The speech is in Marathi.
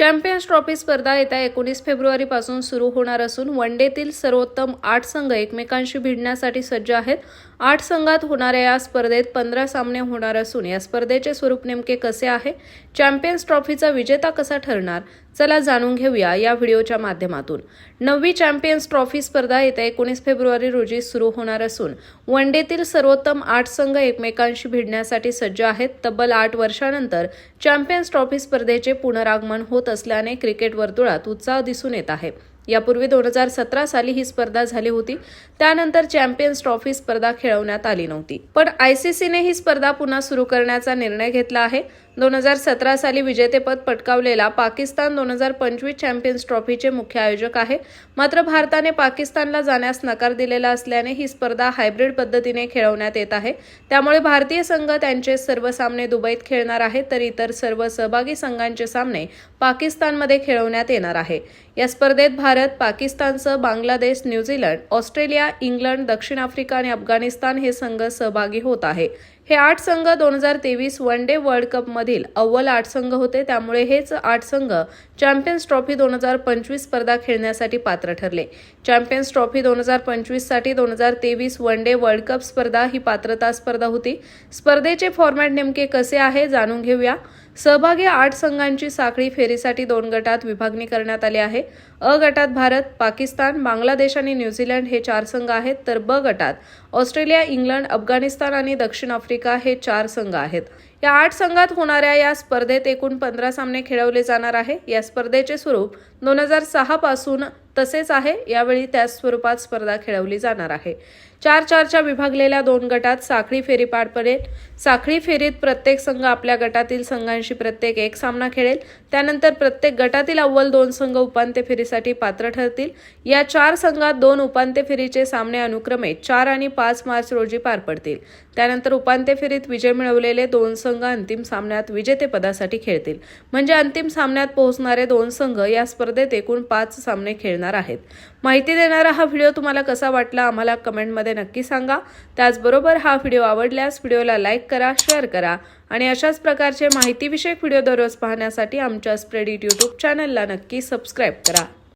चॅम्पियन्स ट्रॉफी स्पर्धा येत्या एकोणीस फेब्रुवारीपासून सुरू होणार असून वन डेतील सर्वोत्तम आठ संघ एकमेकांशी भिडण्यासाठी सज्ज आहेत. आठ संघात होणाऱ्या या स्पर्धेत पंधरा सामने होणार असून या स्पर्धेचे स्वरूप नेमके कसे आहे? चॅम्पियन्स ट्रॉफीचा विजेता कसा ठरणार? चला जाणून घेऊया या व्हिडिओच्या माध्यमातून. नववी चॅम्पियन्स ट्रॉफी स्पर्धा येत्या एकोणीस फेब्रुवारी रोजी सुरू होणार असून वन डेतील सर्वोत्तम आठ संघ एकमेकांशी भिडण्यासाठी सज्ज आहेत. तब्बल आठ वर्षानंतर चॅम्पियन्स ट्रॉफी स्पर्धेचे पुनरागमन होत असल्याने क्रिकेट वर्तुळात उत्साह दिसून येत आहे. यापूर्वी दोन हजार सतरा साली ही स्पर्धा झाली होती. त्यानंतर चॅम्पियन्स ट्रॉफी स्पर्धा खेळवण्यात आली नव्हती. पण आयसीसीने ही स्पर्धा पुन्हा सुरू करण्याचा निर्णय घेतला आहे. दोन हजार सतरा साली विजेतेपद पटकावलेला पाकिस्तान दोन हजार पंचवीस चॅम्पियन्स ट्रॉफीचे मुख्य आयोजक आहे. मात्र भारताने पाकिस्तानला जाण्यास नकार दिलेला असल्याने ही स्पर्धा हायब्रिड पद्धतीने खेळवण्यात येत आहे. त्यामुळे भारतीय संघ त्यांचे सर्व सामने दुबईत खेळणार आहे तर इतर सर्व सहभागी संघांचे सामने पाकिस्तानमध्ये खेळवण्यात येणार आहे. या स्पर्धेत Bharat पाकिस्तानसह Bangladesh New Zealand Australia England दक्षिण आफ्रिका आणि अफगाणिस्तान हे संघ सहभागी होत आहे. हे आठ संघ दोन हजार तेवीस वन डे वर्ल्ड कपमधील अव्वल आठ संघ होते. त्यामुळे हेच आठ संघ चॅम्पियन्स ट्रॉफी दोन हजार पंचवीस स्पर्धा खेळण्यासाठी पात्र ठरले. चॅम्पियन्स ट्रॉफी दोन हजार पंचवीससाठी दोन हजार तेवीस वन डे वर्ल्ड कप स्पर्धा ही पात्रता स्पर्धा होती. स्पर्धेचे फॉर्मॅट नेमके कसे आहे जाणून घेऊया. सहभागी आठ संघांची साखळी फेरीसाठी दोन गटात विभागणी करण्यात आली आहे. अ गटात भारत पाकिस्तान बांगलादेश आणि न्यूझीलंड हे चार संघ आहेत. तर ब गटात ऑस्ट्रेलिया इंग्लंड अफगाणिस्तान आणि दक्षिण आफ्रिका हे चार संघ आहेत. या आठ संघात होणाऱ्या या स्पर्धेत एकूण पंधरा सामने खेळवले जाणार आहे. या स्पर्धेचे स्वरूप दोन हजार सहापासून तसेच आहे. यावेळी त्याच स्वरूपात स्पर्धा खेळवली जाणार आहे. चार चारच्या विभागलेल्या दोन गटात साखळी फेरी पार पडेल. साखळी फेरीत प्रत्येक संघ आपल्या गटातील संघांशी प्रत्येक एक सामना खेळेल. त्यानंतर प्रत्येक गटातील अव्वल दोन संघ उपांत्य फेरीसाठी पात्र ठरतील. या चार संघात दोन उपांत्य फेरीचे सामने अनुक्रमे चार आणि पाच मार्च रोजी पार पडतील. त्यानंतर उपांत्य फेरीत विजय मिळवलेले दोन संघ अंतिम सामन्यात विजेतेपदासाठी खेळतील. म्हणजे अंतिम सामन्यात पोहोचणारे दोन संघ या स्पर्धेत एकूण पाच सामने खेळणार आहेत. माहिती देणारा हा व्हिडिओ तुम्हाला कसा वाटला आम्हाला कमेंटमध्ये नक्की सांगा. त्याचबरोबर हा व्हिडिओ आवडल्यास व्हिडिओला लाईक करा शेअर करा आणि अशाच प्रकारचे माहितीविषयक व्हिडिओ दररोज पाहण्यासाठी आमच्या स्प्रेडिट यूट्यूब चॅनलला नक्की सबस्क्राईब करा.